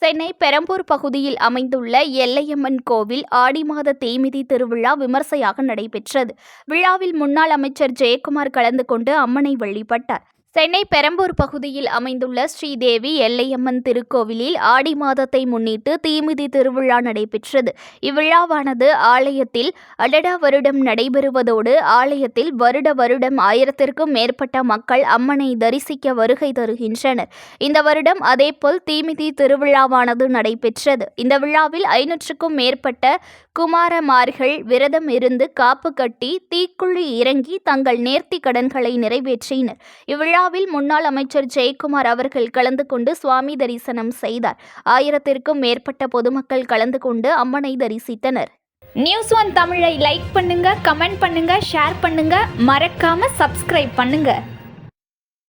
சென்னை பெரம்பூர் பகுதியில் அமைந்துள்ள எல்லையம்மன் கோவில் ஆடி மாத தேமிதி திருவிழா விமர்சையாக நடைபெற்றது. விழாவில் முன்னாள் அமைச்சர் ஜெயக்குமார் கலந்து கொண்டு அம்மனை வழிபட்டார். சென்னை பெரம்பூர் பகுதியில் அமைந்துள்ள ஸ்ரீதேவி எல்லையம்மன் திருக்கோவிலில் ஆடி மாதத்தை முன்னிட்டு தீமிதி திருவிழா நடைபெற்றது. இவ்விழாவானது ஆலயத்தில் அடடா வருடம் நடைபெறுவதோடு ஆலயத்தில் வருட வருடம் ஆயிரத்திற்கும் மேற்பட்ட மக்கள் அம்மனை தரிசிக்க வருகை தருகின்றனர். இந்த வருடம் அதேபோல் தீமிதி திருவிழாவானது நடைபெற்றது. இந்த விழாவில் ஐநூற்றுக்கும் மேற்பட்ட குமாரமார்கள் விரதம் இருந்து காப்பு கட்டி தீக்குழி இறங்கி தங்கள் நேர்த்தி கடன்களை நிறைவேற்றினர். இவ்விழா விழாவில் முன்னாள் அமைச்சர் ஜெயக்குமார் அவர்கள் கலந்து கொண்டு சுவாமி தரிசனம் செய்தார். ஆயிரத்திற்கும் மேற்பட்ட பொதுமக்கள் கலந்து கொண்டு அம்மனை தரிசித்தனர். நியூஸ் ஒன் தமிழை லைக் பண்ணுங்க கமெண்ட் பண்ணுங்க ஷேர் பண்ணுங்க. மறக்காம சப்ஸ்கிரைப் பண்ணுங்க.